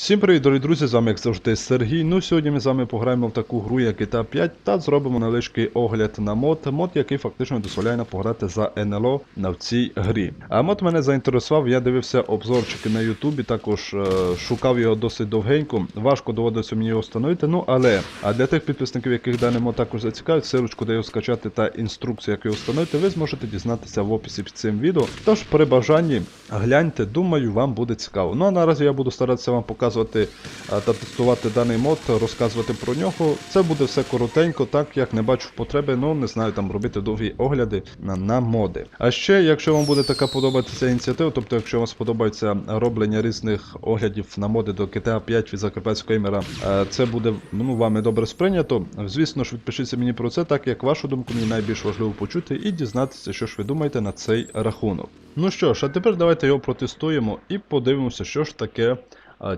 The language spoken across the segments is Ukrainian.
Всім привіт, дорогі друзі! З вами, як завжди, Сергій. Ну, сьогодні ми з вами пограємо в таку гру, як GTA 5, та зробимо невеличкий огляд на мод. Мод, який фактично дозволяє нам пограти за НЛО на в цій грі. А мод мене заінтересував, я дивився обзорчики на Ютубі, також е, шукав його досить довгенько. Важко доводилося мені його встановити. Ну але а для тих підписників, яких даний мод також зацікавить, силочку, де його скачати та інструкцію, як його встановити, ви зможете дізнатися в описі під цим відео. Тож при бажанні гляньте, думаю, вам буде цікаво. Ну а наразі я буду старатися вам показувати а, та тестувати даний мод, розказувати про нього. Це буде все коротенько, так як не бачу потреби, ну не знаю там робити довгі огляди на, на моди. А ще, якщо вам буде така подобатися ініціатива, тобто, якщо вам сподобається роблення різних оглядів на моди до GTA 5 від Закарпатського геймера, е, це буде ну, вами добре сприйнято. Звісно ж, відпишіться мені про це, так як вашу думку мені найбільш важливо почути і дізнатися, що ж ви думаєте на цей рахунок. Ну що ж, а тепер давайте його протестуємо і подивимося, що ж таке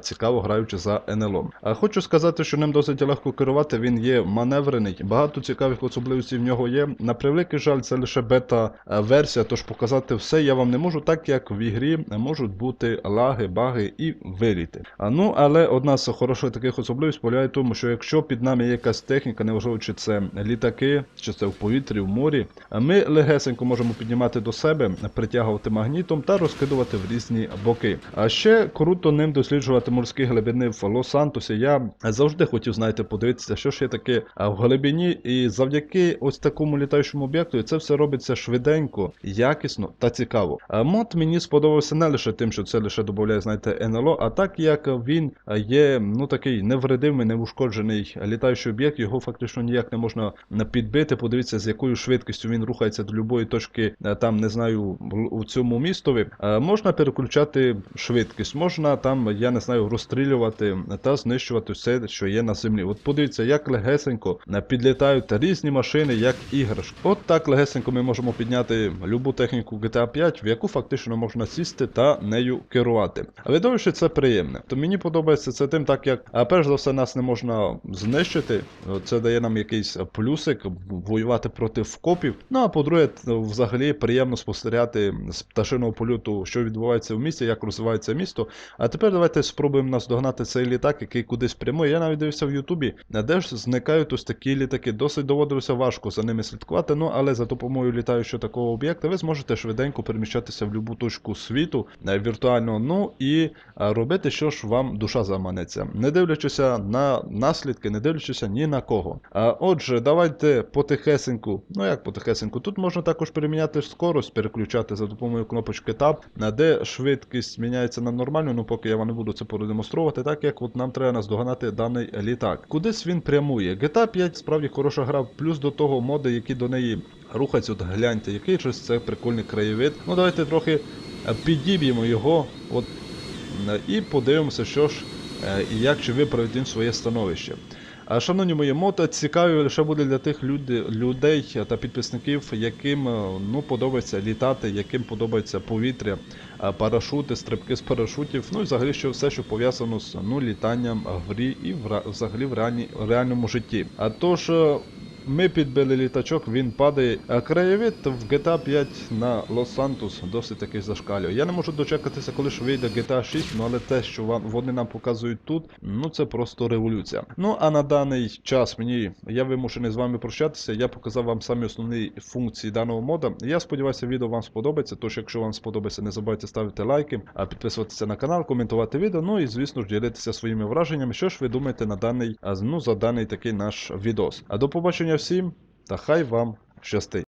цікаво граючи за НЛО. Хочу сказати, що ним досить легко керувати, він є маневрений, багато цікавих особливостей в нього є. На превеликий жаль, це лише бета-версія, тож показати все я вам не можу, так як в ігрі можуть бути лаги, баги і виліти. Ну, але одна з хороших таких особливостей полягає в тому, що якщо під нами є якась техніка, неважливо, чи це літаки, чи це в повітрі, в морі, ми легесенько можемо піднімати до себе, притягувати магнітом та розкидувати в різні боки. А ще круто ним досліджувати морські глибини в Лос-Сантосі. Я завжди хотів, знаєте, подивитися, що ж є таке в глибині, і завдяки ось такому літаючому об'єкту це все робиться швиденько, якісно та цікаво. Мод мені сподобався не лише тим, що це лише додає, знаєте, НЛО, а так як він є ну такий невредимий, неушкоджений літаючий об'єкт, його фактично ніяк не можна підбити. Подивіться, з якою швидкістю він рухається до любої точки, там не знаю, у цьому містові. Можна переключати швидкість, можна там, я не знаю, розстрілювати та знищувати все, що є на землі. От подивіться, як легесенько е, підлітають різні машини, як іграшки. От так легесенько ми можемо підняти любу техніку GTA 5, в яку фактично можна сісти та нею керувати. А видовище це приємне. То мені подобається це тим, так як а перш за все нас не можна знищити. Це дає нам якийсь плюсик воювати проти вкопів. Ну а по-друге, взагалі приємно спостерігати з пташиного польоту, що відбувається в місті, як розвивається місто. А тепер давайте спробуємо наздогнати цей літак, який кудись прямує. Я навіть дивився в Ютубі, де ж зникають ось такі літаки. Досить доводилося важко за ними слідкувати. Ну але за допомогою літаючого такого об'єкта ви зможете швиденько переміщатися в будь-яку точку світу е, віртуально. Ну і е, робити, що ж вам душа заманеться, не дивлячися на наслідки, не дивлячися ні на кого. А отже, давайте потихесеньку. Ну як потихесеньку, тут можна також переміняти скорость, переключати за допомогою кнопочки Tab, де швидкість міняється на нормальну, ну поки я вам не буду це продемонструвати, так як от нам треба наздоганати даний літак. Кудись він прямує. GTA 5 справді хороша гра, плюс до того моди, які до неї рухаються. От гляньте, який же це прикольний краєвид. Ну давайте трохи е, підіб'ємо його. От Е, і подивимося, що ж е, і як чи виправить він своє становище. Шановні мої мото, цікаві лише буде для тих люди, людей та підписників, яким е, ну, подобається літати, яким подобається повітря, е, парашути, стрибки з парашутів, ну і взагалі що все, що пов'язано з ну, літанням грі і взагалі в, реальні, реальному житті. А тож. Ми підбили літачок, він падає. А краєвид в GTA 5 на Лос-Сантос досить таки зашкалює. Я не можу дочекатися, коли ж вийде GTA 6, ну але те, що вони нам показують тут, ну це просто революція. Ну а на даний час мені я вимушений з вами прощатися. Я показав вам самі основні функції даного мода. Я сподіваюся, відео вам сподобається. Тож, якщо вам сподобається, не забувайте ставити лайки, а підписуватися на канал, коментувати відео. Ну і звісно ж ділитися своїми враженнями. Що ж ви думаєте на даний, ну за даний такий наш відос. А до побачення всім та хай вам щастить.